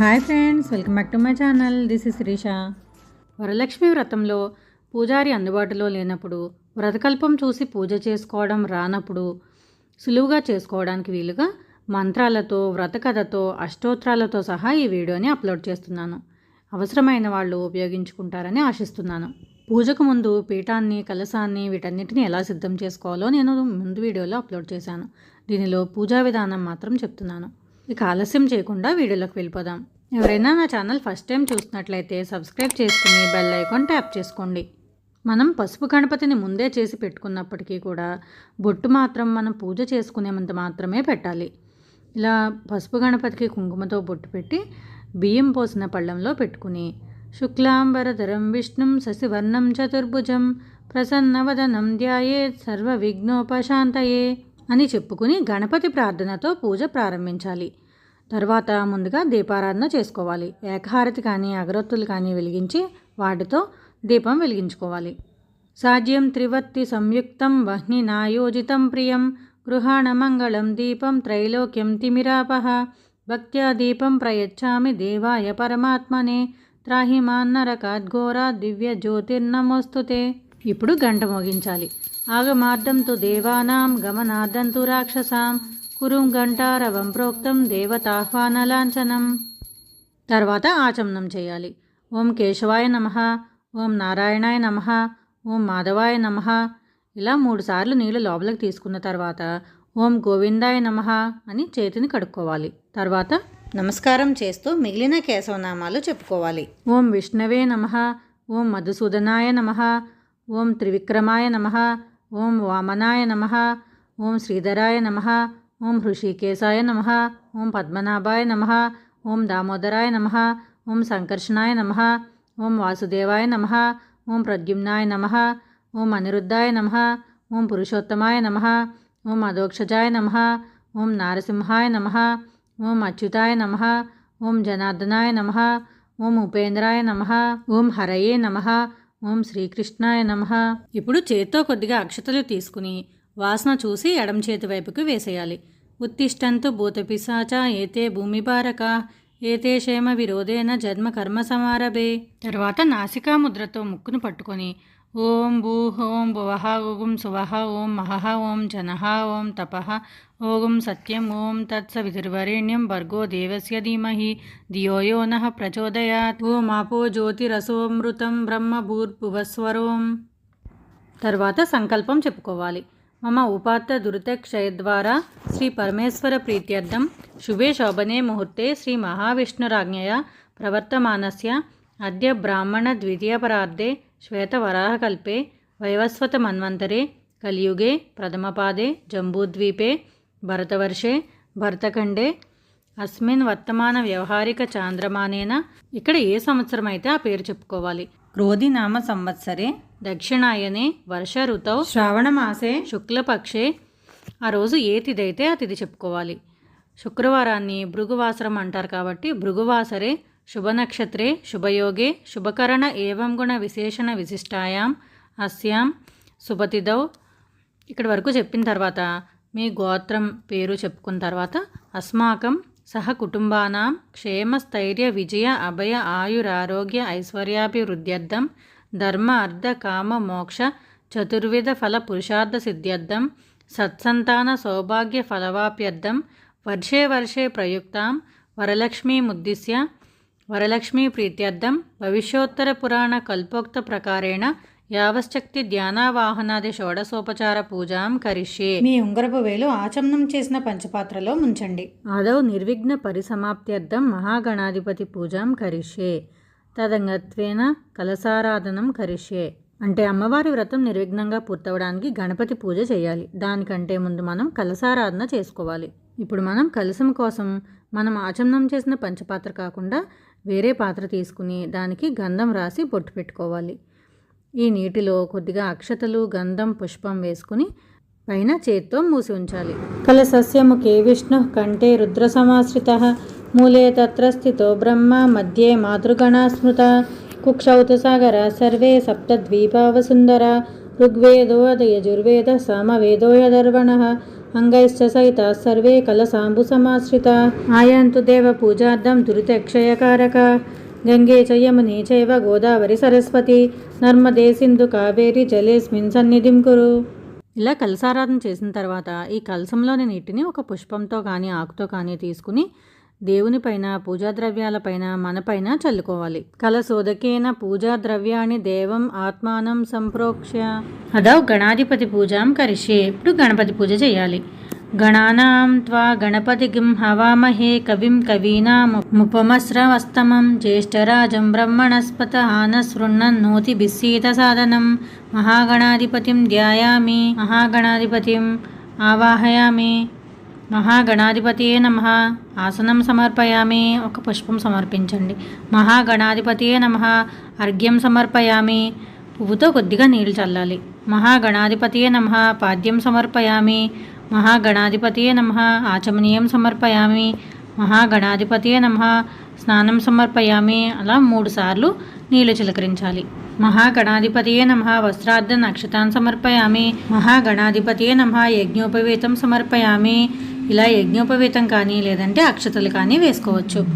Hi friends welcome back to my channel. This is Srisha Varalakshmi వ్రతంలో పూజారి అందుబాటులో లేనప్పుడు వ్రతకల్పం చూసి పూజ చేసుకోవడం రానప్పుడు సులువుగా చేసుకోవడానికి వీలుగా మంత్రాలతో వ్రతకథతో అష్టోత్రాలతో సహా ఈ వీడియోని అప్లోడ్ చేస్తున్నాను. అవసరమైన వాళ్ళు ఉపయోగించుకుంటారని ఆశిస్తున్నాను. పూజకు ముందు పీఠాన్ని కలసాన్ని వీటన్నిటిని ఎలా సిద్ధం చేసుకోవాలో నేను ముందు వీడియోలో అప్లోడ్ చేశాను. దీనిలో పూజా విధానం మాత్రం చెప్తున్నాను. ఇక ఆలస్యం చేయకుండా వీడియోలోకి వెళ్ళిపోదాం. ఎవరైనా నా ఛానల్ ఫస్ట్ టైం చూసినట్లయితే సబ్స్క్రైబ్ చేసుకుని బెల్ ఐకాన్ ట్యాప్ చేసుకోండి. మనం పసుపు గణపతిని ముందే చేసి పెట్టుకున్నప్పటికీ కూడా బొట్టు మాత్రం మనం పూజ చేసుకునేంత మాత్రమే పెట్టాలి. ఇలా పసుపు గణపతికి కుంకుమతో బొట్టు పెట్టి బియ్యం పోసిన పళ్ళంలో పెట్టుకుని శుక్లాంబరధరం విష్ణుం శశివర్ణం చతుర్భుజం ప్రసన్నవదనం ధ్యాయేత్ సర్వ విఘ్నోపశాంతయే అని చెప్పుకుని గణపతి ప్రార్థనతో పూజ ప్రారంభించాలి. తర్వాత ముందుగా దీపారాధన చేసుకోవాలి. ఏకహారతి కానీ అగరొత్తులు కానీ వెలిగించి వాటితో దీపం వెలిగించుకోవాలి. సాధ్యం త్రివర్తి సంయుక్తం వహ్ని నాయోజితం ప్రియం. గృహాణ మంగళం దీపం త్రైలోక్యం తిమిరాపహ. భక్త్యా దీపం ప్రయచ్చామి దేవాయ పరమాత్మనే. త్రాహి మాన్నరకాద్ఘోరా దివ్య జ్యోతిర్నమోస్తుతే. ఇప్పుడు గంట మోగించాలి. ఆగమార్ధంతు దేవానాం గమనార్ధంతు రాక్షసాం. కురుం గంటారవం ప్రోక్తం దేవతాహ్వానలాంఛనం. తర్వాత ఆచమనం చేయాలి. ఓం కేశవాయ నమ ఓం నారాయణాయ నమ ఓం మాధవాయ నమ. ఇలా మూడుసార్లు నీళ్ళు లోపలికి తీసుకున్న తర్వాత ఓం గోవిందాయ నమ అని చేతిని కడుక్కోవాలి. తర్వాత నమస్కారం చేస్తూ మిగిలిన కేశవనామాలు చెప్పుకోవాలి. ఓం విష్ణవే నమ ఓం మధుసూదనాయ నమ ఓం త్రివిక్రమాయ నమ ఓం వామనాయ నమ ఓం శ్రీధరాయ నమ ఓం హృషికేశాయ నమ ఓం పద్మనాభాయ నమ ఓం దామోదరాయ నమ ఓం సంకర్షణాయ నమ ఓం వాసుదేవాయ నమ ఓం ప్రద్యుమ్నాయ నమ ఓం అనిరుద్ధాయ నమ ఓం పురుషోత్తమాయ నమ ఓం అధోక్షజాయ నమ ఓం నారసింహాయ నమ ఓం అచ్యుతాయ నమ ఓం జనార్దనాయ నమ ఓం ఉపేంద్రాయ నమ ఓం హరయే నమ ఓం శ్రీకృష్ణాయ నమ ఇప్పుడు చేత్తో కొద్దిగా అక్షతలు తీసుకుని వాసన చూసి ఎడం చేతి వైపుకు వేసేయాలి. ఉత్తిష్టంతు భూతపిశాచ ఏతే భూమిపారక ఏతే క్షేమ విరోధేన జన్మ కర్మ సమారభే తర్వాత నాసికా ముద్రతో ముక్కును పట్టుకొని ఓం భూ హోం భువహ ఓగుం సువహ ఓం మహహ ఓం జనహ ఓం తపహ ఓం సత్యం ఓం తత్సవితుర్వరేణ్యం భర్గో దేవస్య ధీమహి ధియోయో నః ప్రచోదయాత్. ఓం ఆపో జ్యోతిరసోమృతం బ్రహ్మ భూర్భువస్వరోం. తర్వాత సంకల్పం చెప్పుకోవాలి. మమ ఉపాత్త దురితక్షయద్వారా శ్రీ పరమేశ్వర ప్రీత్యర్థం శుభే శోభనే ముహూర్తే శ్రీ మహావిష్ణురాజ్ఞయ ప్రవర్తమానస్య అద్య బ్రాహ్మణ ద్వితీయపరార్ధే శ్వేతవరాహకల్పే వైవస్వత మన్వంతరే కలియుగే ప్రథమపాదే జంబూద్వీపే భరతవర్షే భరతఖండే. అస్మిన్ వర్తమాన వ్యవహారిక చాంద్రమానేన. ఇక్కడ ఏ సంవత్సరం అయితే ఆ పేరు చెప్పుకోవాలి? క్రోధినామ సంవత్సరే దక్షిణాయనే వర్ష ఋతౌ శ్రావణమాసే శుక్లపక్షే ఆ రోజు ఏ తిథి అయితే ఆ తిథి చెప్పుకోవాలి. శుక్రవారాన్ని భృగువాసరం అంటారు కాబట్టి భృగువాసరే శుభనక్షత్రే శుభయోగే శుభకరణ ఏవం గుణ విశేషణ విశిష్టాయాం అస్యాం శుభతిథౌ. ఇక్కడి వరకు చెప్పిన తర్వాత మీ గోత్రం పేరు చెప్పుకున్న తర్వాత అస్మాకం సహ కుటుంబానాం క్షేమస్థైర్య విజయ అభయ ఆయురారోగ్య ఐశ్వర్యాభివృద్ధ్యర్థం ధర్మ అర్ధ కామ మోక్ష చతుర్విధ ఫల పురుషార్థ సిద్ధ్యర్థం సత్సంతాన సౌభాగ్య ఫలవాప్యర్థం వర్షే వర్షే ప్రయుక్తాం వరలక్ష్మీముద్దిశ్య వరలక్ష్మీ ప్రీత్యర్థం భవిష్యోత్తర పురాణ కల్పోక్త ప్రకారేణ యావశ్చక్తి ధ్యానావాహనాది షోడసోపచార పూజాం కరిష్యే. మీ ఉంగరపు వేలు ఆచమనం చేసిన పంచపాత్రలో ముంచండి. ఆదౌ నిర్విఘ్న పరిసమాప్త్యర్థం మహాగణాధిపతి పూజాం కరిష్యే. తదంగత్వేన కలసారాధనం కరిష్యే. అంటే అమ్మవారి వ్రతం నిర్విఘ్నంగా పూర్తవడానికి గణపతి పూజ చేయాలి. దానికంటే ముందు మనం కలసారాధన చేసుకోవాలి. ఇప్పుడు మనం కలసం కోసం మనం ఆచమనం చేసిన పంచపాత్ర కాకుండా వేరే పాత్ర తీసుకుని దానికి గంధం రాసి బొట్టు పెట్టుకోవాలి. ఈ నీటిలో కొద్దిగా అక్షతలు గంధం పుష్పం వేసుకుని పైన చేత్తో మూసి ఉంచాలి. కలసస్యముఖే విష్ణు కంఠే రుద్ర సమాశ్రిత మూలే తత్ర స్థితో బ్రహ్మ మధ్యే మాతృగణా స్మృత. కుక్షౌతు సాగర సర్వే సప్తద్వీపావసుందర. ఋగ్వేదో యజుర్వేద సామవేదో యదర్వణ అంగైశ్చ సహిత సర్వే కలసాంబుసమాశ్రిత. ఆయంతు దేవ పూజార్థం దురితక్షయకారక. గంగే చ చైవ గోదావరి సరస్వతి నర్మదే సింధు కావేరి జలేస్మిన్ సన్నిధిం కురు. ఇలా కలసారాధన చేసిన తర్వాత ఈ కలసంలోని నీటిని ఒక పుష్పంతో కానీ ఆకుతో కానీ తీసుకుని దేవుని పైన పూజా ద్రవ్యాలపైన మనపైన చల్లుకోవాలి. కలసోదకేన పూజా ద్రవ్యాన్ని దేవం ఆత్మానం సంప్రోక్ష అదో గణాధిపతి పూజాం కరిషే ఇప్పుడు గణపతి పూజ చేయాలి. గణానాం త్వా గణపతికిం హవామహే కవిం కవీనాముపమస్రవస్తమం జ్యేష్ఠరాజం బ్రహ్మణస్పత ఆనశృణ్ణన్నోతి బిస్సీత సాధనం మహాగణాధిపతిం ధ్యాయామి మహాగణాధిపతిం ఆవాహయామి మహాగణాధిపతియే నమ ఆసనం సమర్పయామి ఒక పుష్పం సమర్పించండి। మహాగణాధిపతియే నమ। అర్ఘ్యం సమర్పయామి। పువ్వుతో కొద్దిగా నీళ్ళు చల్లాలి। మహాగణాధిపతియే నమ। పాద్యం సమర్పయామి। మహాగణాధిపతియే నమ. ఆచమనీయం సమర్పయామి. మహాగణాధిపతియే నమ. స్నానం సమర్పయామి. అలా మూడు సార్లు నీళ్ళు చిలకరించాలి. మహాగణాధిపతియే నమ. వస్త్రార్థ నక్షతాన్ సమర్పయామి. మహాగణాధిపతియే నమ. యజ్ఞోపవీతం సమర్పయామి. ఇలా యజ్ఞోపవీతం కానీ లేదంటే అక్షతలు కానీ వేసుకోవచ్చు.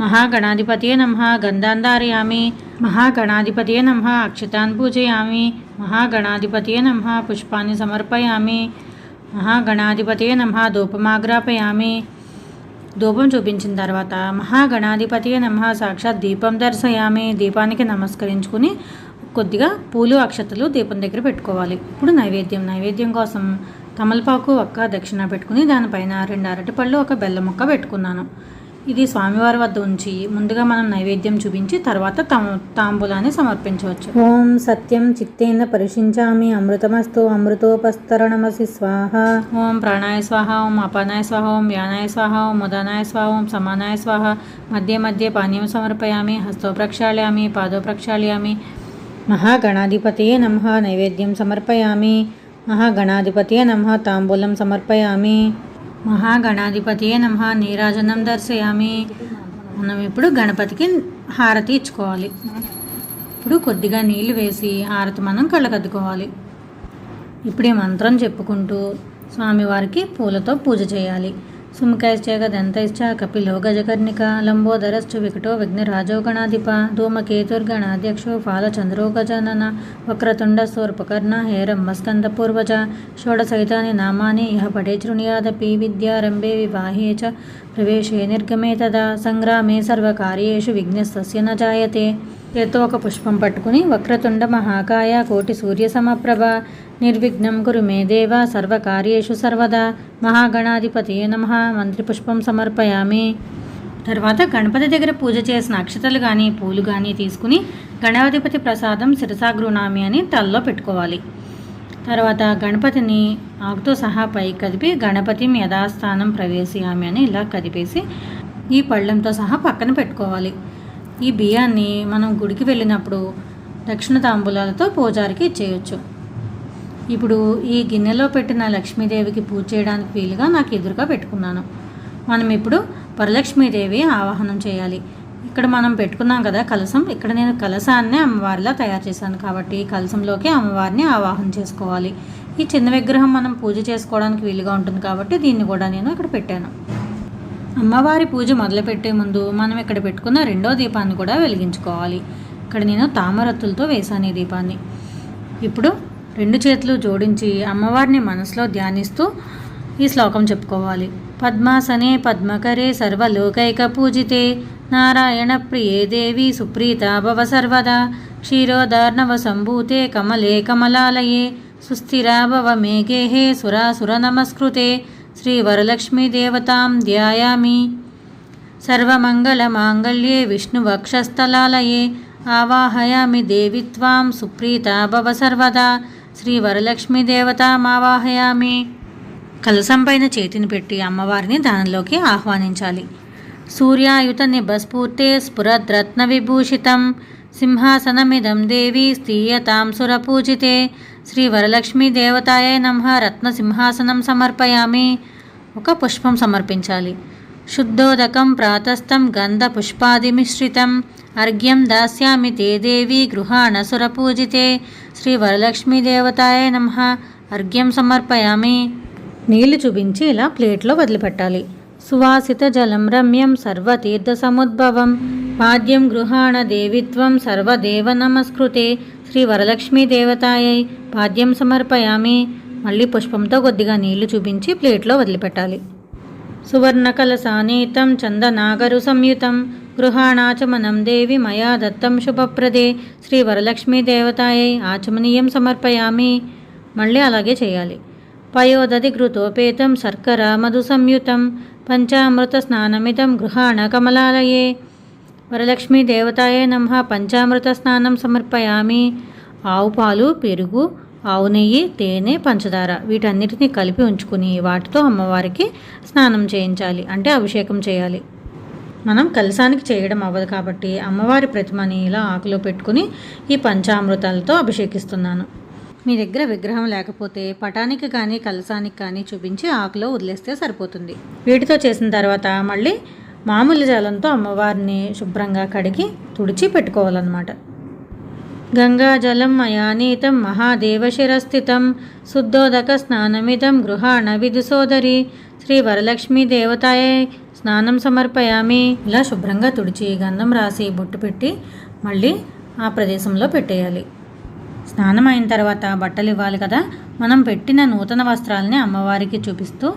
మహాగణాధిపతియే నమ. గంధాన్ ధారయామి మహాగణాధిపతియే నమ. అక్షతాన్ పూజయామి. మహాగణాధిపతియే నమ. పుష్పాన్ని సమర్పయామి. మహాగణాధిపతే నమ. ధూపమాగ్రాపయామి ధూపం చూపించిన తర్వాత మహాగణాధిపతియే నమ. సాక్షాత్ దీపం దర్శయామి. దీపానికి నమస్కరించుకుని కొద్దిగా పూలు అక్షతలు దీపం దగ్గర పెట్టుకోవాలి. ఇప్పుడు నైవేద్యం. నైవేద్యం కోసం తమలపాకు ఒక్క దక్షిణ పెట్టుకుని దానిపైన రెండు అరటిపళ్ళు ఒక బెల్లం ముక్క పెట్టుకున్నాను. ఇది స్వామివారి వద్ద ఉంచి ముందుగా మనం నైవేద్యం చూపించి తర్వాత తాంబూలాన్ని సమర్పించవచ్చు. ఓం సత్యం చిత్తేన పరిశించామి అమృతమస్తు అమృతోపస్తరణమసి స్వాహ. ఓం ప్రాణాయ స్వాహ ఓం అపానాయ స్వాహ ఓం యానాయ స్వాహ ఓం ముదానాయ స్వాహ ఓం సమానాయ స్వాహ. మధ్య మధ్య పానీయం సమర్పయామి హస్తో ప్రక్షాళయామి పాదో ప్రక్షాళయామి. మహాగణాధిపతియే నమ నైవేద్యం సమర్పయామి. మహాగణాధిపతియే నమ తాంబూలం సమర్పయామి. మహాగణాధిపతియే నమ. నీరాజనం దర్శయామి. మనం ఇప్పుడు గణపతికి హారతి ఇచ్చుకోవాలి. ఇప్పుడు కొద్దిగా నీళ్ళు వేసి హారతి మనం కళ్ళకద్దుకోవాలి. ఇప్పుడు ఈ మంత్రం చెప్పుకుంటూ స్వామివారికి పూలతో పూజ చేయాలి. సుముఖైశ్చ గదంతైశ్చ కపిలో గజకర్ణిక లంబోదరశ్చ వికటో విఘ్నరాజో గణాధిప ధూమకేతుర్గణాధ్యక్షో ఫాలచంద్రో గజానన వక్రతుండ సూర్పకర్ణ హేరమ్మ స్కంద షోడసైతాని నామాని ఇహ పడే శృణుయాదపి విద్యారంభే వివాహే చ ప్రవేశే నిర్గమే తదా సంగ్రామే సర్వకార్యేషు విఘ్నస్తస్య న జాయతే. చేత్తో ఒక పుష్పం పట్టుకుని వక్రతుండ మహాకాయ కోటి సూర్య సమప్రభ నిర్విఘ్నం కురు మే దేవ సర్వకార్యేషు సర్వదా. మహాగణాధిపతి నమ. మంత్రిపుష్పం సమర్పయామి. తర్వాత గణపతి దగ్గర పూజ చేసిన అక్షతలు కానీ పూలు కానీ తీసుకుని గణాధిపతి ప్రసాదం శిరసాగృణామి అని తలలో పెట్టుకోవాలి. తర్వాత గణపతిని ఆకుతో సహా పై కదిపి గణపతి యథాస్థానం ప్రవేశయామి అని ఇలా కదిపేసి ఈ పళ్ళంతో సహా పక్కన పెట్టుకోవాలి. ఈ బియ్యాన్ని మనం గుడికి వెళ్ళినప్పుడు దక్షిణ తాంబూలాలతో పూజారికి ఇచ్చేయచ్చు. ఇప్పుడు ఈ గిన్నెలో పెట్టిన లక్ష్మీదేవికి పూజ చేయడానికి వీలుగా నాకు ఎదురుగా పెట్టుకున్నాను. మనం ఇప్పుడు వరలక్ష్మీదేవి ఆవాహనం చేయాలి. ఇక్కడ మనం పెట్టుకున్నాం కదా కలసం. ఇక్కడ నేను కలసాన్ని అమ్మవారిలా తయారు చేశాను కాబట్టి కలసంలోకి అమ్మవారిని ఆవాహన చేసుకోవాలి. ఈ చిన్న విగ్రహం మనం పూజ చేసుకోవడానికి వీలుగా ఉంటుంది కాబట్టి దీన్ని కూడా నేను ఇక్కడ పెట్టాను. అమ్మవారి పూజ మొదలుపెట్టే ముందు మనం ఇక్కడ పెట్టుకున్న రెండో దీపాన్ని కూడా వెలిగించుకోవాలి. ఇక్కడ నేను తామరత్తులతో వేశాను ఈ దీపాన్ని. ఇప్పుడు రెండు చేతులు జోడించి అమ్మవారిని మనసులో ధ్యానిస్తూ ఈ శ్లోకం చెప్పుకోవాలి. పద్మాసనే పద్మకరే సర్వలోకైక పూజితే నారాయణ ప్రియే దేవి సుప్రీత భవ సర్వదా క్షీరోదార్ణవ సంభూతే కమలే కమలాలయే సుస్థిరా భవ మేఘేహే సురాసుర నమస్కృతే శ్రీ వరలక్ష్మిదేవతాం ధ్యాయామి. సర్వమంగళమాంగళ్యే విష్ణువక్షస్థలాలయే ఆవాహయామి దేవి త్వాం సుప్రీత భవ సర్వదా శ్రీ శ్రీవరలక్ష్మీదేవతామావాహయామి కలసం పైన చేతిని పెట్టి అమ్మవారిని దానిలోకి ఆహ్వానించాలి. సూర్యాయుత నిభస్ఫూర్తే స్ఫురద్రత్న విభూషితం. సింహాసనమిదం దేవి స్థీయతాం సురపూజితే శ్రీ వరలక్ష్మీ దేవతాయే నమ రత్న సింహాసనం సమర్పయామి. ఒక పుష్పం సమర్పించాలి. శుద్ధోదకం ప్రాతస్థం గంధ పుష్పాదిమిశ్రితం అర్ఘ్యం దాస్యామి తే దేవి గృహాణ సురపూజితే శ్రీ వరలక్ష్మీ దేవతాయ నమ అర్ఘ్యం సమర్పయామి నీళ్ళు చూపించి ఇలా ప్లేట్లో వదిలిపెట్టాలి. సువాసిత జలం రమ్యం సర్వతీర్థ సముద్భవం. పాద్యం గృహాణ దేవిత్వం సర్వదేవ నమస్కృతే। శ్రీ వరలక్ష్మీ దేవతాయై పాద్యం సమర్పయామి। మళ్ళీ పుష్పంతో కొద్దిగా నీళ్ళు చూపించి ప్లేట్లో వదిలిపెట్టాలి. సువర్ణకలసానీతం చందనాగరు సంయుతం గృహాణాచమనం దేవి మయా దత్తం శుభప్రదే. శ్రీ వరలక్ష్మీ దేవతాయై ఆచమనీయం సమర్పయామి. మళ్ళీ అలాగే చేయాలి. పయోదధి ఘృతోపేతం శర్కర మధు సంయుతం పంచామృత స్నానమిదం గృహాణ కమలాలయే. వరలక్ష్మీ దేవతాయే నమ పంచామృత స్నానం సమర్పయామి. ఆవు పాలు పెరుగు ఆవు నెయ్యి తేనె పంచదార వీటన్నిటిని కలిపి ఉంచుకుని వాటితో అమ్మవారికి స్నానం చేయించాలి. అంటే అభిషేకం చేయాలి. మనం కలసానికి చేయడం అవ్వదు కాబట్టి అమ్మవారి ప్రతిమని ఇలా ఆకులో పెట్టుకుని ఈ పంచామృతాలతో అభిషేకిస్తున్నాను. మీ దగ్గర విగ్రహం లేకపోతే పటానికి కానీ కలసానికి కానీ చూపించి ఆకులో వదిలేస్తే సరిపోతుంది. వీటితో చేసిన తర్వాత మళ్ళీ మామూలు జలంతో అమ్మవారిని శుభ్రంగా కడిగి తుడిచి పెట్టుకోవాలన్నమాట. గంగాజలం మయానీతం మహాదేవశిరస్థితం శుద్ధోదక స్నానమిదం గృహాణ విదుసోదరి శ్రీ వరలక్ష్మీ దేవతాయే స్నానం సమర్పయామి. ఇలా శుభ్రంగా తుడిచి గంధం రాసి బొట్టు పెట్టి మళ్ళీ ఆ ప్రదేశంలో పెట్టేయాలి. స్నానం అయిన తర్వాత బట్టలు ఇవ్వాలి కదా. మనం పెట్టిన నూతన వస్త్రాలని అమ్మవారికి చూపిస్తూ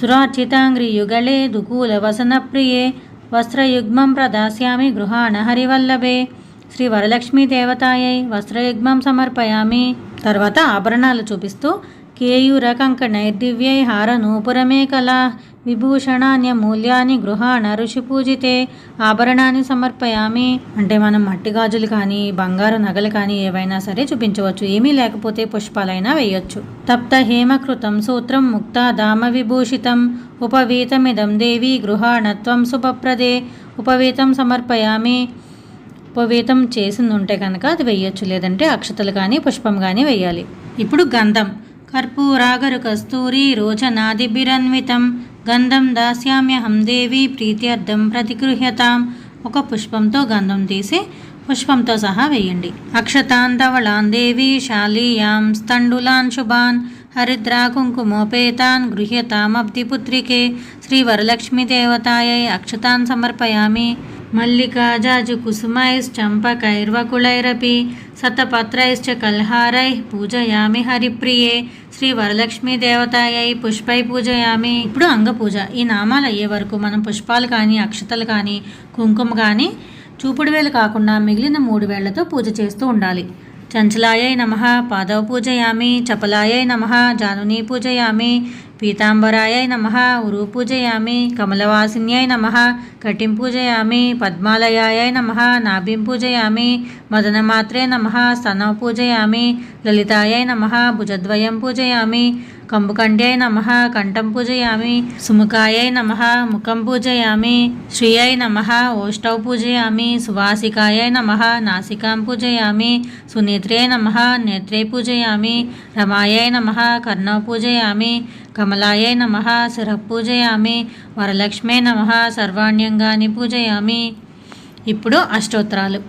సురార్చితాంగ్రి యుగళే దుకూల వసన ప్రియే వస్త్రయుగ్మం ప్రదాస్యామి గృహాణ హరివల్లభే శ్రీ వరలక్ష్మీ దేవతాయై వస్త్రయుగ్మం సమర్పయామి. తర్వాత ఆభరణాలు చూపిస్తూ కేయూర కంకణైర్దివ్యై హార నూపురమే కళ విభూషణాన్య మూల్యాన్ని గృహాణ ఋషి పూజితే ఆభరణాన్ని సమర్పయామి. అంటే మనం మట్టి గాజులు కానీ బంగారు నగలు కానీ ఏవైనా సరే చూపించవచ్చు. ఏమీ లేకపోతే పుష్పాలైనా వేయొచ్చు. తప్త హేమకృతం సూత్రం ముక్త దామ విభూషితం ఉపవీతమిదం దేవి గృహాణత్వం శుభప్రదే ఉపవీతం సమర్పయామి. ఉపవీతం చేసింది ఉంటే కనుక అది వేయొచ్చు. లేదంటే అక్షతలు కానీ పుష్పం కానీ వేయాలి. ఇప్పుడు గంధం. కర్పూరాగరు కస్తూరి రోచనాదిభిరన్వితం గంధం దాస్యామ్యహం దేవి ప్రీత్యర్థం ప్రతిగృహ్యతాం. ఒక పుష్పంతో గంధం తీసి పుష్పంతో సహా వేయండి. అక్షతాన్ ధవళాన్ దేవి శాలీయాం స్తండులాన్ శుభాన్ హరిద్రా కుంకుమోపేతాన్ గృహ్యతామబ్ధిపుత్రికే శ్రీ వరలక్ష్మీదేవతాయై అక్షతాన్ సమర్పయామి. మల్లికా జాజు కుసుమైశ్చంపకైర్వకులైరపి సతపత్రైశ్చ కల్హారై పూజయామి హరిప్రియే శ్రీ వరలక్ష్మీ దేవతాయై పుష్పై పూజయామి ఇప్పుడు అంగపూజ ఈ నామాలు అయ్యే వరకు మనం పుష్పాలు కానీ అక్షతలు కానీ కుంకుమ కానీ చూపుడు వేలు కాకుండా మిగిలిన మూడు వేళ్ళతో పూజ చేస్తూ ఉండాలి. చంచలాయై నమ పాదవ పూజయామి చపలాయై నమ జానుని పూజయామి పీతాంబరాయై నమ ఉరు పూజయామి కమలవాసిన్యై నమ కటిం పూజయామి పద్మాలయాయై నమ నాభిం పూజయామి మదనమాత్రే నమ స్తనవ పూజయామి లలితాయై నమ భుజద్వయం పూజయామి కంబుకండ్యై నమ కంఠం పూజయామి సుముఖాయ నమ ముఖం పూజయామి శ్రియై నమ ఓష్టౌ పూజయామి సువాసికాయ నమ నాసికాం పూజయామి సునేత్రే నమ నేత్రే పూజయామి రమాయ నమ కర్ణౌ పూజయామి కమలాయ నమ శిర పూజయామి వరలక్ష్మే నమ సర్వాణ్యంగాని పూజయామి. ఇప్పుడు అష్టోత్తరాలు.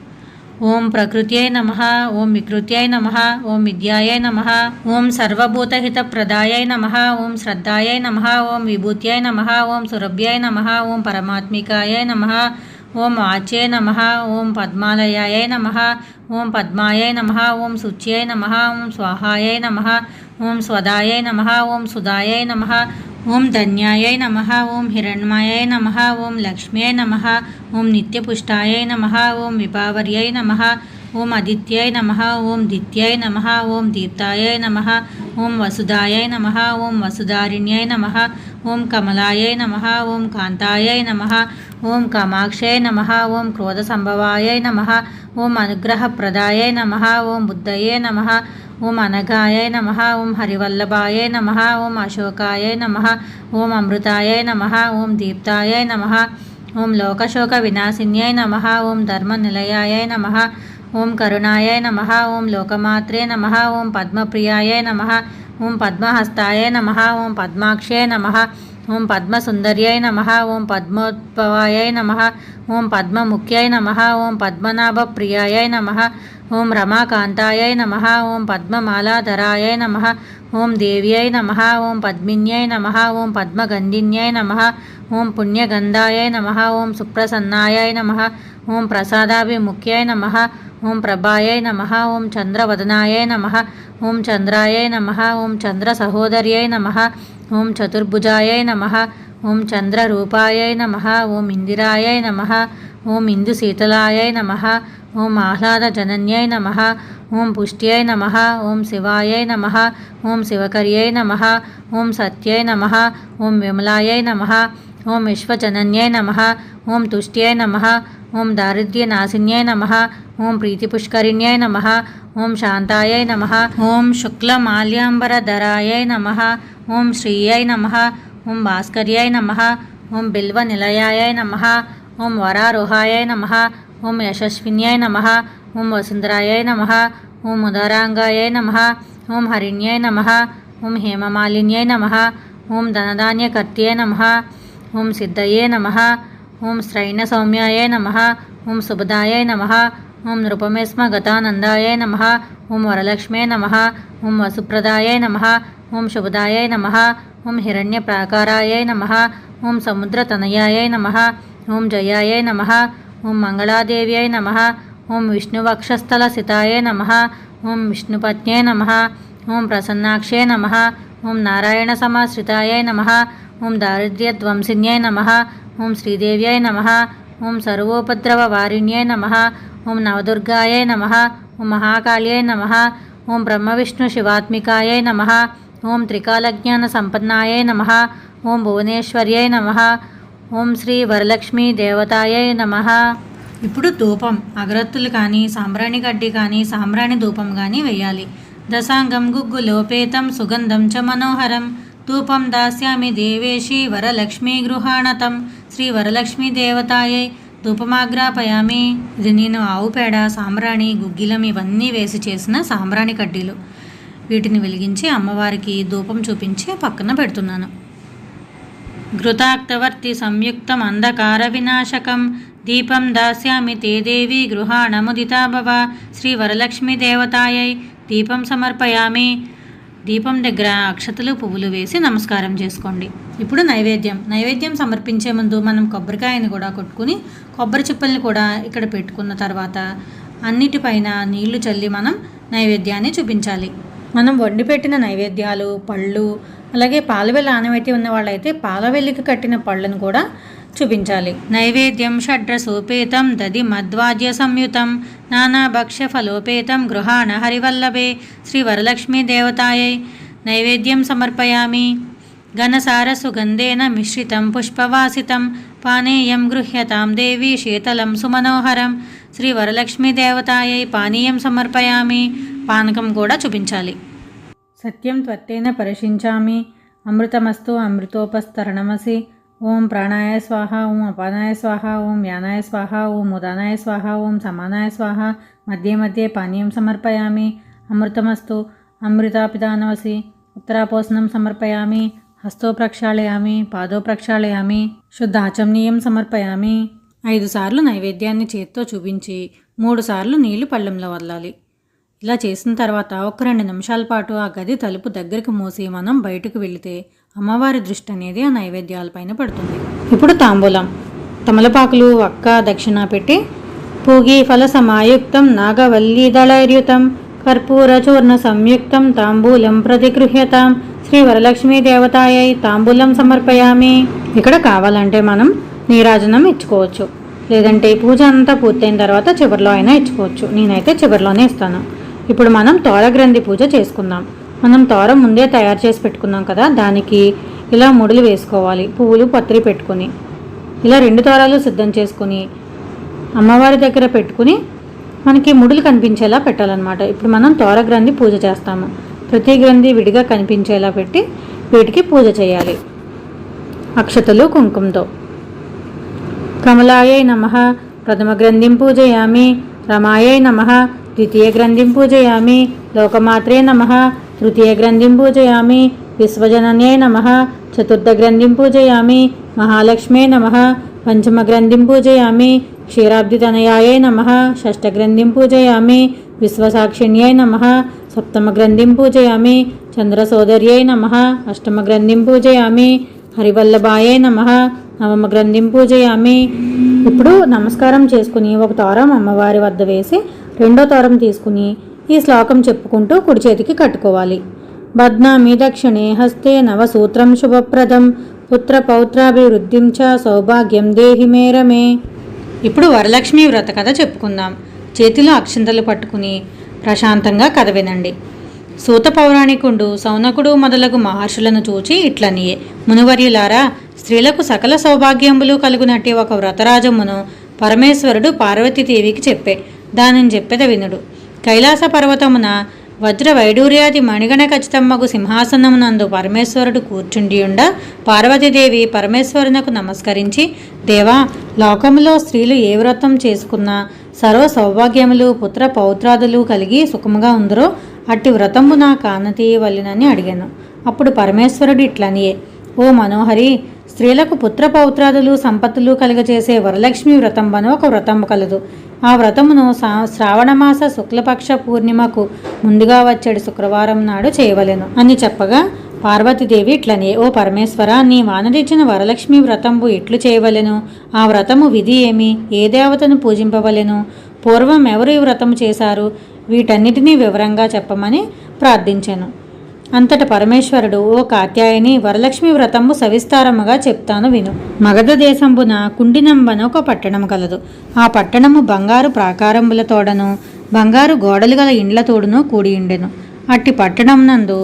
ఓం ప్రకృత్యై నమ ఓం వికృత్యై నమ ఓం విద్యాయై నమ ఓం సర్వభూతహితప్రదాయై నమ ఓం శ్రద్ధాయై నమ ఓం విభూత్యై నమ ఓం సురభ్యై నమ ఓం పరమాత్మికాయై నమ ఓం వాచ్యై నమ ఓం పద్మాలయాయ నమ ఓం పద్మాయ నమ ఓం శుచ్యై నమ ఓం స్వాహాయ నమ ఓం స్వదాయ నమ ఓం సుధాయ నమ ఓం ధన్యాయ నమ ఓం హిరణ్మాయ నమ ఓం లక్ష్మ్యై నమ ఓం నిత్యపుష్టాయ నమ ఓం విభావర్యై నమ ఓం ఆదిత్యాయ నమ ఓం దిత్యాయ నమ ఓం దీప్తాయై నమ ఓం వసుధాయై నమ ఓం వసుధారిణ్యై నమ ఓం కమలాయ నమ ఓం కాంతాయ నమ ఓం కామాక్షై నమ ఓం క్రోధ సంభవాయ నమ ఓం అనుగ్రహప్రదాయ నమ ఓం బుద్ధయే నమ ఓం అనగాయ నమ ఓం హరివల్లభాయ నమ ఓం అశోకాయ నమ ఓం అమృతాయ నమ ఓం దీప్తాయ నమ ఓం లోకశోక వినాశిన్యాయ నమ ఓం ధర్మనిలయాయై నమ ఓం కరుణాయ నమ ఓం లోకమాత్రే నమ ఓం పద్మప్రియాయ నమ ఓం పద్మహస్తాయ నమ ఓం పద్మాక్షయ నమ ఓం పద్మసుందర్యాయ నమ ఓం పద్మోద్భవాయ నమ ఓం పద్మముఖ్యాయ నమ ఓం పద్మనాభప్రియాయ నమ ఓం రమాకాంతాయ నమ ఓం పద్మమాలాధరాయ నమ ఓం దేవ్యాయ నమ ఓం పద్మిన్యాయ నమ ఓం పద్మగంధిన్యాయ నమ ఓం పుణ్యగంధాయ నమ ఓం సుప్రసన్నాయ నమ ఓం ప్రసాదాభిముఖ్యై నమ ఓం ప్రభాయై నమ ఓం చంద్రవదనాయై నమ ఓం చంద్రాయై నమ ఓం చంద్ర సహోదర్యై నమ ఓం చతుర్భుజాయై నమ ఓం చంద్రరూపాయై నమ ఓం ఇందిరాయై నమ ఓం ఇందు ఇందుశీతలాయై నమ ఓం ఆహ్లాదజనన్యై నమ ఓం పుష్ట్యై నమ ఓం శివాయై నమ ఓం శివకర్యై నమ ఓం సత్యై నమ ఓం విమలాయై నమ ఓం విశ్వజనన్యై నమ ఓం తుష్ట్యై నమ ఓం దారిద్ర్యనాశిన్యై నమ ఓం ప్రీతిపుష్కరిణ్యై నమ ఓం శాంతాయై నమ ఓం శుక్లమాల్యాంబరధరాయై నమ ఓం శ్రీయై నమ ఓం భాస్కర్యై నమ ఓం బిల్వనిలయాయై నమ ఓం వరారోహాయై నమ ఓం యశస్విన్యై నమ ఓం వసుంధరాయై నమ ఓం ఉదరాంగాయై నమ ఓం హరిణ్యై నమ ఓం హేమమాలిన్యై నమ ఓం ధనధాన్యకర్త్యై నమ ఓం సిద్ధయే నమ ఓం శ్రైణ సౌమ్యాయ నమ ఓం సుభదాయ నమ ఓం నృపమేస్మ గతానందాయ నమ ఓం వరలక్ష్మే నమ ఓం వసుప్రదాయ నమ ఓం శుభదాయ నమ ఓం హిరణ్య ప్రాకారాయ నమ ఓం సముద్రతనయాయ నమ ఓం జయాయ నమ ఓం మంగళాదేవ్యై నమ ఓం విష్ణువక్షస్థలసితాయై నమ ఓం విష్ణుపత్న్యై నమ ఓం ప్రసన్నాక్షే నమ ఓం నారాయణ సమాశ్రితాయై నమ ఓం దారిద్ర్యధ్వంసిన్యాయ నమ ఓం శ్రీదేవ్యాయ నమ ఓం సర్వోపద్రవవారిణ్యై నమ ఓం నవదుర్గాయ నమ ఓం మహాకాళ్యాయ నమ ఓం బ్రహ్మవిష్ణు శివాత్మికాయ నమ ఓం త్రికాలజ్ఞాన సంపన్నాయ నమ ఓం భువనేశ్వర్యై నమ ఓం శ్రీ వరలక్ష్మీ దేవతాయ నమ. ఇప్పుడు ధూపం. అగరత్తులు కానీ సాంబ్రాణి గడ్డి కానీ సాంబ్రాణి ధూపం కానీ వేయాలి. దశాంగం గుగ్గులోపేతం సుగంధం చ మనోహరం. ధూపం దాస్యామి దేవేశి వరలక్ష్మీ గృహాణతం. శ్రీ వరలక్ష్మీ దేవతాయై ధూపమాగ్రాపయామి. ఇది నేను ఆవు పేడ సాంబ్రాణి గుగ్గిలం ఇవన్నీ వేసి చేసిన సాంబ్రాణి కడ్డీలు. వీటిని వెలిగించి అమ్మవారికి ధూపం చూపించి పక్కన పెడుతున్నాను. ఘృతాక్తవర్తి సంయుక్తం అంధకార వినాశకం. దీపం దాస్యామి తే దేవి గృహాణముదితా శ్రీ వరలక్ష్మీ దేవతాయై దీపం సమర్పయామి. దీపం దగ్గర అక్షతలు పువ్వులు వేసి నమస్కారం చేసుకోండి. ఇప్పుడు నైవేద్యం. నైవేద్యం సమర్పించే ముందు మనం కొబ్బరికాయని కూడా కొట్టుకుని కొబ్బరి చిప్పల్ని కూడా ఇక్కడ పెట్టుకున్న తర్వాత అన్నిటిపైన నీళ్ళు చల్లి మనం నైవేద్యాన్ని చూపించాలి. మనం వండి పెట్టిన నైవేద్యాలు పళ్ళు అలాగే పాలవెల్లి ఆనబెట్టి ఉన్న వాళ్ళైతే పాలవెల్లికి కట్టిన పళ్ళను కూడా చూపించాలి. నైవేద్యం షడ్రసోపేతం దది మధ్వాద్య సంయుతం. నానాభక్ష్య ఫలోపేతం గృహాణ హరివల్లభే. శ్రీ వరలక్ష్మీ దేవతాయై నైవేద్యం సమర్పయామి. ఘనసార సుగంధేన మిశ్రితం పుష్పవాసితం. పానీయం గృహ్యతాం దేవీ శీతలం సుమనోహరం. శ్రీ వరలక్ష్మీ దేవతాయై పానీయం సమర్పయామి. పానకం కూడా చూపించాలి. సత్యం త్వత్తేన పరిశించామి. అమృతమస్తు అమృతోపస్తరణమసి. ఓం ప్రాణాయ స్వాహ ఓం అపానాయ స్వాహ ఓం యానాయ స్వాహ ఓం ఉదానాయ స్వాహ ఓం సమానాయ స్వాహ. మధ్య మధ్య పానీయం సమర్పయామి. అమృతమస్తు అమృతాపిదానవసి. ఉత్తరాపోసనం సమర్పయామి. హస్తో ప్రక్షాళయామి. పాదో ప్రక్షాళయామి. శుద్ధాచమనీయం సమర్పయామి. ఐదు సార్లు నైవేద్యాన్ని చేత్తో చూపించి మూడు సార్లు నీళ్ళు పళ్ళెంలో వదలాలి. ఇలా చేసిన తర్వాత ఒక రెండు నిమిషాల పాటు ఆ గది తలుపు దగ్గరికి మూసి మనం బయటకు వెళితే అమ్మవారి దృష్టి అనేది ఆ నైవేద్యాలపైన పడుతుంది. ఇప్పుడు తాంబూలం. తమలపాకులు వక్క దక్షిణ పెట్టి పూగి ఫల సమాయుక్తం నాగవల్లీ దళైర్యుతం కర్పూర చూర్ణ సంయుక్తం తాంబూలం ప్రతిగృహ్యతాం శ్రీ వరలక్ష్మీ దేవతాయై తాంబూలం సమర్పయామి. ఇక్కడ కావాలంటే మనం నీరాజనం ఇచ్చుకోవచ్చు. లేదంటే పూజ అంతా పూర్తయిన తర్వాత చివరిలో అయినా ఇచ్చుకోవచ్చు. నేనైతే చివరిలోనే ఇస్తాను. ఇప్పుడు మనం తోరగ్రంథి పూజ చేసుకుందాం. మనం తోరం ముందే తయారు చేసి పెట్టుకున్నాం కదా దానికి ఇలా ముడులు వేసుకోవాలి పువ్వులు పత్రి పెట్టుకొని. ఇలా రెండు తోరాలు సిద్ధం చేసుకుని అమ్మవారి దగ్గర పెట్టుకుని మనకి ముడులు కనిపించేలా పెట్టాలన్నమాట. ఇప్పుడు మనం తోర గ్రంథి పూజ చేస్తాము. ప్రతి గ్రంథి విడిగా కనిపించేలా పెట్టి వీటికి పూజ చేయాలి. అక్షతలు కుంకుమతో. కమలాయై నమ ప్రథమ గ్రంథిం పూజయామి రమాయై నమ ద్వితీయ గ్రంథిం పూజయామి లోకమాత్రే నమ తృతీయ గ్రంథిం పూజయామి విశ్వజననే నమ చతుర్థ గ్రంథిం పూజయామి మహాలక్ష్మే నమ పంచమ గ్రంథిం పూజయామి క్షీరాబ్దితనయాయే నమ షష్ఠగ్రంథిం పూజయామి విశ్వసాక్షిణ్యై నమ సప్తమ గ్రంథిం పూజయామి చంద్రసోదర్యై నమ అష్టమ గ్రంథిం పూజయామి హరివల్లభాయే నమ నవమ గ్రంథిం పూజయామి ఇప్పుడు నమస్కారం చేసుకుని ఒక తోరం అమ్మవారి వద్ద వేసి రెండో తోరం తీసుకుని ఈ శ్లోకం చెప్పుకుంటూ కుడి చేతికి కట్టుకోవాలి. బద్నామి దక్షిణే హస్తే నవసూత్రం శుభప్రదం పుత్ర పౌత్రాభివృద్ధిం చ సౌభాగ్యం దేహి మేరమే ఇప్పుడు వరలక్ష్మి వ్రత కథ చెప్పుకుందాం. చేతిలో అక్షింతలు పట్టుకుని ప్రశాంతంగా కథ వినండి. సూత పౌరాణికుండు సౌనకుడు మొదలగు మహర్షులను చూచి ఇట్లనియే. మునువర్యులారా స్త్రీలకు సకల సౌభాగ్యములు కలుగునట్టి ఒక వ్రతరాజమును పరమేశ్వరుడు పార్వతీదేవికి చెప్పే. దానిని చెప్పెద వినుడు. కైలాస పర్వతమున వజ్ర వైడూర్యాది మణిగణ ఖచ్చితమ్మకు సింహాసనమునందు పరమేశ్వరుడు కూర్చుండియుండ పార్వతీదేవి పరమేశ్వరునకు నమస్కరించి దేవా లోకములో స్త్రీలు ఏ వ్రతం చేసుకున్నా సర్వ సౌభాగ్యములు పుత్ర పౌత్రాదులు కలిగి సుఖముగా ఉందరో అట్టి వ్రతము నా కానతీయవలెనని అడిగాను. అప్పుడు పరమేశ్వరుడు ఇట్లనియే ఓ మనోహరి స్త్రీలకు పుత్ర పౌత్రాదులు సంపత్తులు కలుగజేసే వరలక్ష్మి వ్రతం అని ఒక వ్రతము కలదు. ఆ వ్రతమును సా శ్రావణమాస శుక్లపక్ష పూర్ణిమకు ముందుగా వచ్చేడు శుక్రవారం నాడు చేయవలెను. అని చెప్పగా పార్వతీదేవి ఇట్లనే ఓ పరమేశ్వర నీ వానరిచ్చిన వరలక్ష్మి వ్రతంబు ఇట్లు చేయవలెను. ఆ వ్రతము విధి ఏమి? ఏ దేవతను పూజింపవలెను? పూర్వం ఎవరు ఈ వ్రతము చేశారు? వీటన్నిటినీ వివరంగా చెప్పమని ప్రార్థించాను. అంతట పరమేశ్వరుడు ఓ కాత్యాయని వరలక్ష్మి వ్రతము సవిస్తారముగా చెప్తాను విను. మగధ దేశంబున కుండినంబన ఒక పట్టణము కలదు ఆ పట్టణము బంగారు ప్రాకారముల తోడను బంగారు గోడలు గల ఇండ్ల తోడును కూడియుండెను అట్టి పట్టణం నందు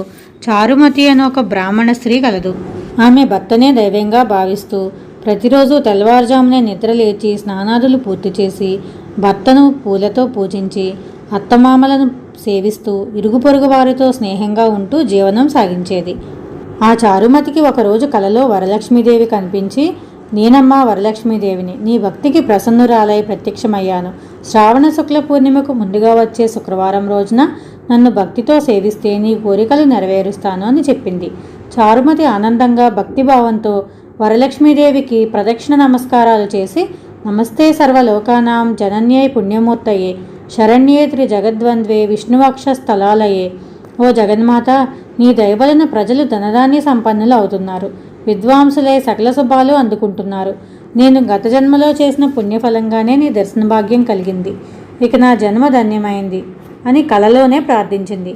చారుమతి అని ఒక బ్రాహ్మణ స్త్రీ కలదు ఆమె భర్తనే దైవంగా భావిస్తూ ప్రతిరోజు తెల్లవారుజామునే నిద్రలేచి స్నానాదులు పూర్తి చేసి భర్తను పూలతో పూజించి అత్తమామలను సేవిస్తూ ఇరుగు పొరుగు వారితో స్నేహంగా ఉంటూ జీవనం సాగించేది. ఆ చారుమతికి ఒకరోజు కలలో వరలక్ష్మీదేవి కనిపించి నేనమ్మా వరలక్ష్మీదేవిని నీ భక్తికి ప్రసన్నురాలై ప్రత్యక్షమయ్యాను. శ్రావణ శుక్ల పూర్ణిమకు ముందుగా వచ్చే శుక్రవారం రోజున నన్ను భక్తితో సేవిస్తే నీ కోరికలు నెరవేరుస్తాను అని చెప్పింది. చారుమతి ఆనందంగా భక్తిభావంతో వరలక్ష్మీదేవికి ప్రదక్షిణ నమస్కారాలు చేసి నమస్తే సర్వలోకానాం జనన్యై పుణ్యమూర్తయే శరణ్యేత్రి జగద్వంద్వే విష్ణువక్ష స్థలాలయే ఓ జగన్మాత నీ దయవలన ప్రజలు ధనధాన్య సంపన్నులు అవుతున్నారు. విద్వాంసులే సకల శుభాలు అందుకుంటున్నారు. నేను గత జన్మలో చేసిన పుణ్యఫలంగానే నీ దర్శన భాగ్యం కలిగింది. ఇక నా జన్మ ధన్యమైంది అని కలలోనే ప్రార్థించింది.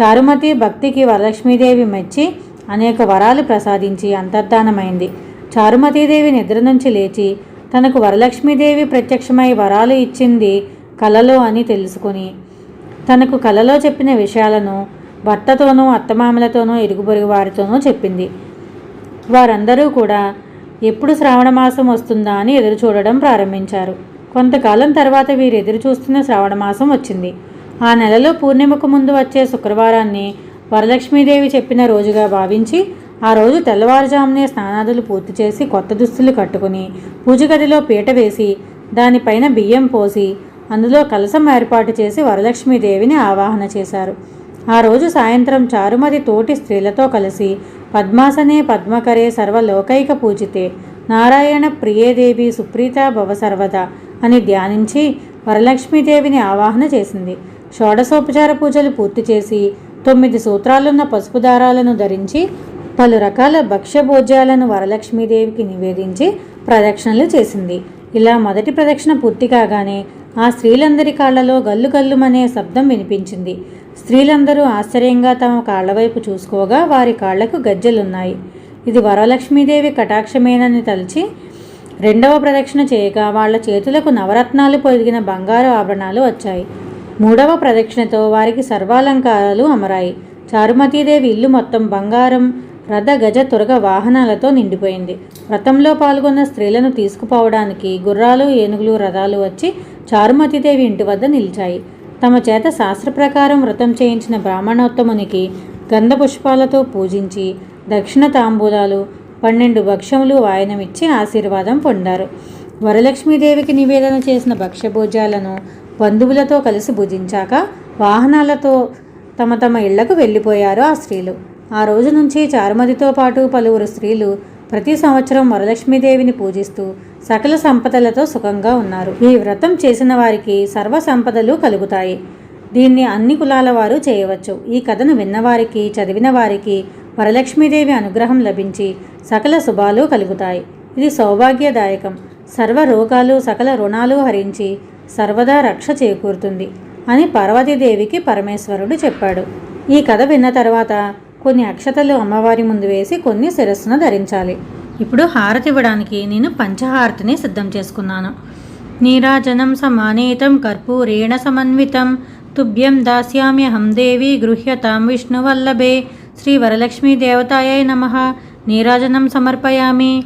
చారుమతి భక్తికి వరలక్ష్మీదేవి మెచ్చి అనేక వరాలు ప్రసాదించి అంతర్ధానమైంది. చారుమతీదేవి నిద్ర నుంచి లేచి తనకు వరలక్ష్మీదేవి ప్రత్యక్షమై వరాలు ఇచ్చింది కలలో అని తెలుసుకుని తనకు కలలో చెప్పిన విషయాలను భర్తతోనూ అత్తమామలతోనూ ఇరుగుపొరుగు వారితోనూ చెప్పింది. వారందరూ కూడా ఎప్పుడు శ్రావణ మాసం వస్తుందా అని ఎదురు చూడడం ప్రారంభించారు. కొంతకాలం తర్వాత వీరు ఎదురు చూస్తున్న శ్రావణ మాసం వచ్చింది. ఆ నెలలో పూర్ణిమకు ముందు వచ్చే శుక్రవారాన్ని వరలక్ష్మీదేవి చెప్పిన రోజుగా భావించి ఆ రోజు తెల్లవారుజామునే స్నానాదులు పూర్తి చేసి కొత్త దుస్తులు కట్టుకుని పూజ గదిలో పీట వేసి దానిపైన బియ్యం పోసి అందులో కలసం ఏర్పాటు చేసి వరలక్ష్మీదేవిని ఆవాహన చేశారు. ఆ రోజు సాయంత్రం చారుమతి తోటి స్త్రీలతో కలిసి పద్మాసనే పద్మకరే సర్వలోకైక పూజితే నారాయణ ప్రియేదేవి సుప్రీత భవ సర్వద అని ధ్యానించి వరలక్ష్మీదేవిని ఆవాహన చేసింది. షోడశోపచార పూజలు పూర్తి చేసి తొమ్మిది సూత్రాలున్న పసుపు దారాలను ధరించి పలు రకాల భక్ష్యభోజ్యాలను వరలక్ష్మీదేవికి నివేదించి ప్రదక్షిణలు చేసింది. ఇలా మొదటి ప్రదక్షిణ పూర్తి కాగానే ఆ స్త్రీలందరి కాళ్ళలో గల్లు గల్లుమనే శబ్దం వినిపించింది. స్త్రీలందరూ ఆశ్చర్యంగా తమ కాళ్ళ వైపు చూసుకోగా వారి కాళ్ళకు గజ్జలున్నాయి. ఇది వరలక్ష్మీదేవి కటాక్షమేనని తలచి రెండవ ప్రదక్షిణ చేయగా వాళ్ళ చేతులకు నవరత్నాలు పొదిగిన బంగారు ఆభరణాలు వచ్చాయి. మూడవ ప్రదక్షిణతో వారికి సర్వాలంకారాలు అమరాయి. చారుమతీదేవి ఇల్లు మొత్తం బంగారం రథ గజ తురగ వాహనాలతో నిండిపోయింది. వ్రతంలో పాల్గొన్న స్త్రీలను తీసుకుపోవడానికి గుర్రాలు ఏనుగులు రథాలు వచ్చి చారుమతిదేవి ఇంటి వద్ద నిలిచాయి. తమ చేత శాస్త్ర ప్రకారం వ్రతం చేయించిన బ్రాహ్మణోత్తమునికి గంధ పుష్పాలతో పూజించి దక్షిణ తాంబూలాలు పన్నెండు భక్ష్యములు వాయనమిచ్చి ఆశీర్వాదం పొందారు. వరలక్ష్మీదేవికి నివేదన చేసిన భక్ష్యభోజాలను బంధువులతో కలిసి భుజించాక వాహనాలతో తమ తమ ఇళ్ళకు వెళ్ళిపోయారు ఆ స్త్రీలు. ఆ రోజు నుంచి చారుమతితో పాటు పలువురు స్త్రీలు ప్రతి సంవత్సరం వరలక్ష్మీదేవిని పూజిస్తూ సకల సంపదలతో సుఖంగా ఉన్నారు. ఈ వ్రతం చేసిన వారికి సర్వ సంపదలు కలుగుతాయి. దీన్ని అన్ని కులాల వారు చేయవచ్చు. ఈ కథను విన్నవారికి చదివిన వారికి వరలక్ష్మీదేవి అనుగ్రహం లభించి సకల శుభాలు కలుగుతాయి. ఇది సౌభాగ్యదాయకం. సర్వ రోగాలు సకల రుణాలు హరించి సర్వదా రక్ష చేకూరుతుంది అని పార్వతీదేవికి పరమేశ్వరుడు చెప్పాడు. ఈ కథ విన్న తర్వాత కొన్ని అక్షతలు అమ్మవారి ముందు వేసి కొన్ని శిరస్సున ధరించాలి. ఇప్పుడు హారతి ఇవ్వడానికి నేను పంచహారతిని సిద్ధం చేసుకున్నాను. నీరాజనం సమానేతం కర్పూరేణ సమన్వితం. తుభ్యం దాస్యామ్యహం దేవి గృహ్యతాం విష్ణువల్లభే. శ్రీ వరలక్ష్మీ దేవతాయై నమ. నీరాజనం సమర్పయామి.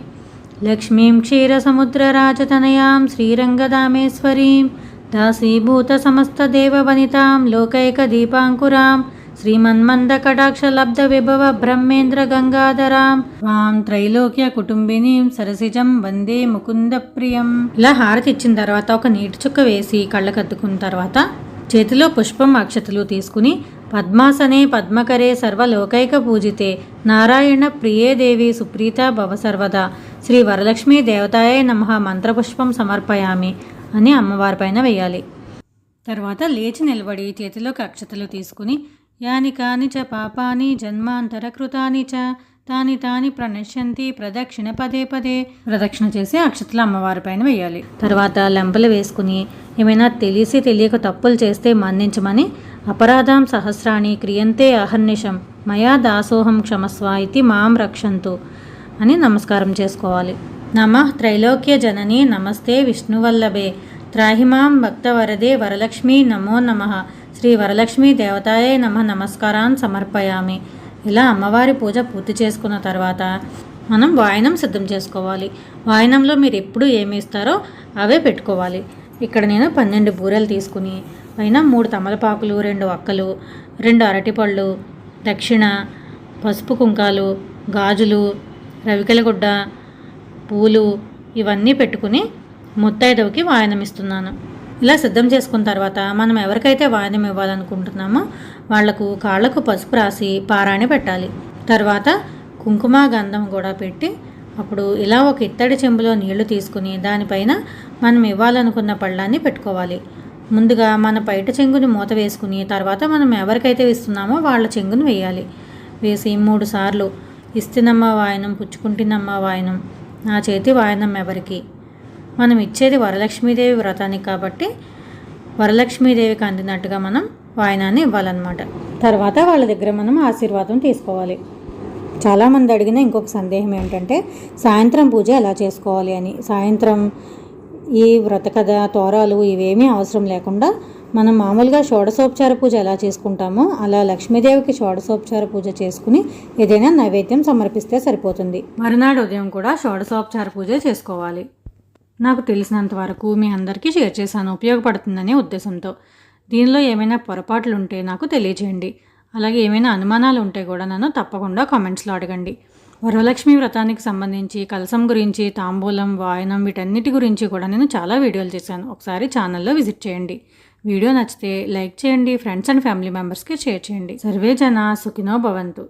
లక్ష్మీం క్షీరసముద్రరాజతనయాం శ్రీరంగదామేశ్వరీం. దాసీభూత సమస్తదేవవనితాం లోకైకదీపాంకురాం శ్రీమన్మందకటాక్షలబ్ధ విభవ బ్రహ్మేంద్ర గంగాధరాం వాం త్రైలోక్య కుటుంబిని సరసిజం వందే ముకుంద ప్రియం ఇలా హారతి ఇచ్చిన తర్వాత ఒక నీటి చుక్క వేసి కళ్ళకద్దుకున్న తర్వాత చేతిలో పుష్పం అక్షతలు తీసుకుని పద్మాసనే పద్మకరే సర్వలోకైక పూజితే నారాయణ ప్రియే దేవి సుప్రీత భవ సర్వదా శ్రీ వరలక్ష్మీ దేవతాయే నమ మంత్రపుష్పం సమర్పయామి అని అమ్మవారిపైన వేయాలి. తర్వాత లేచి నిలబడి చేతిలోకి అక్షతలు తీసుకుని యాని కాని చ పాపాని జన్మాంతరకృతాని చ తాని తాని ప్రణశ్యంతి ప్రదక్షిణ పదే పదే ప్రదక్షిణ చేసి అక్షతలు అమ్మవారిపైన వేయాలి. తర్వాత లెంపలు వేసుకుని ఏమైనా తెలిసి తెలియక తప్పులు చేస్తే మన్నించమని అపరాధం సహస్రాణి క్రియంతే అహర్నిషం మయా దాసోహం క్షమస్వ ఇది మాం రక్షంతు అని నమస్కారం చేసుకోవాలి. నమ త్రైలోక్య జనని నమస్తే విష్ణువల్లభే త్రాహిమాం భక్తవరదే వరలక్ష్మీ నమో నమః శ్రీ వరలక్ష్మీ దేవతాయే నమ నమస్కారాన్ని సమర్పయామి. ఇలా అమ్మవారి పూజ పూర్తి చేసుకున్న తర్వాత మనం వాయనం సిద్ధం చేసుకోవాలి. వాయనంలో మీరు ఎప్పుడు ఏమి ఇస్తారో అవే పెట్టుకోవాలి. ఇక్కడ నేను పన్నెండు బూరెలు తీసుకుని పైన మూడు తమలపాకులు రెండు వక్కలు రెండు అరటిపళ్ళు దక్షిణ పసుపు కుంకాలు గాజులు రవికెలగుడ్డ పూలు ఇవన్నీ పెట్టుకుని ముత్తైదవకి వాయనం ఇస్తున్నాను. ఇలా సిద్ధం చేసుకున్న తర్వాత మనం ఎవరికైతే వాయినం ఇవ్వాలనుకుంటున్నామో వాళ్ళకు కాళ్ళకు పసుపు రాసి పారాణి పెట్టాలి. తర్వాత కుంకుమ గంధం కూడా పెట్టి అప్పుడు ఇలా ఒక ఇత్తడి చెంబులో నీళ్ళు తీసుకుని దానిపైన మనం ఇవ్వాలనుకున్న పళ్ళాన్ని పెట్టుకోవాలి. ముందుగా మన బయట చెంగుని మూత వేసుకుని తర్వాత మనం ఎవరికైతే ఇస్తున్నామో వాళ్ళ చెంగుని వేయాలి. వేసి మూడు సార్లు ఇస్తున్నమ్మ వాయనం పుచ్చుకుంటున్నమ్మ వాయనం నా చేతి వాయనం ఎవరికి? మనం ఇచ్చేది వరలక్ష్మీదేవి వ్రతానికి కాబట్టి వరలక్ష్మీదేవికి అందినట్టుగా మనం వాయనాన్ని ఇవ్వాలన్నమాట. తర్వాత వాళ్ళ దగ్గర మనం ఆశీర్వాదం తీసుకోవాలి. చాలామంది అడిగిన ఇంకొక సందేహం ఏంటంటే సాయంత్రం పూజ ఎలా చేసుకోవాలి అని. సాయంత్రం ఈ వ్రత కథ తోరాలు ఇవేమీ అవసరం లేకుండా మనం మామూలుగా షోడసోపచార పూజ ఎలా చేసుకుంటామో అలా లక్ష్మీదేవికి షోడసోపచార పూజ చేసుకుని ఏదైనా నైవేద్యం సమర్పిస్తే సరిపోతుంది. మరునాడు ఉదయం కూడా షోడశోపచార పూజ చేసుకోవాలి. నాకు తెలిసినంత వరకు మీ అందరికీ షేర్ చేశాను. ఉపయోగపడుతుందనే ఉద్దేశంతో. దీనిలో ఏమైనా పొరపాట్లు ఉంటే నాకు తెలియజేయండి. అలాగే ఏమైనా అనుమానాలు ఉంటే కూడా నన్ను తప్పకుండా కామెంట్స్లో అడగండి. వరలక్ష్మి వ్రతానికి సంబంధించి కలసం గురించి తాంబూలం వాయనం వీటన్నిటి గురించి కూడా నేను చాలా వీడియోలు చేశాను. ఒకసారి ఛానల్లో విజిట్ చేయండి. వీడియో నచ్చితే లైక్ చేయండి. ఫ్రెండ్స్ అండ్ ఫ్యామిలీ మెంబర్స్కి షేర్ చేయండి. సర్వే జన సుఖినో భవంతు.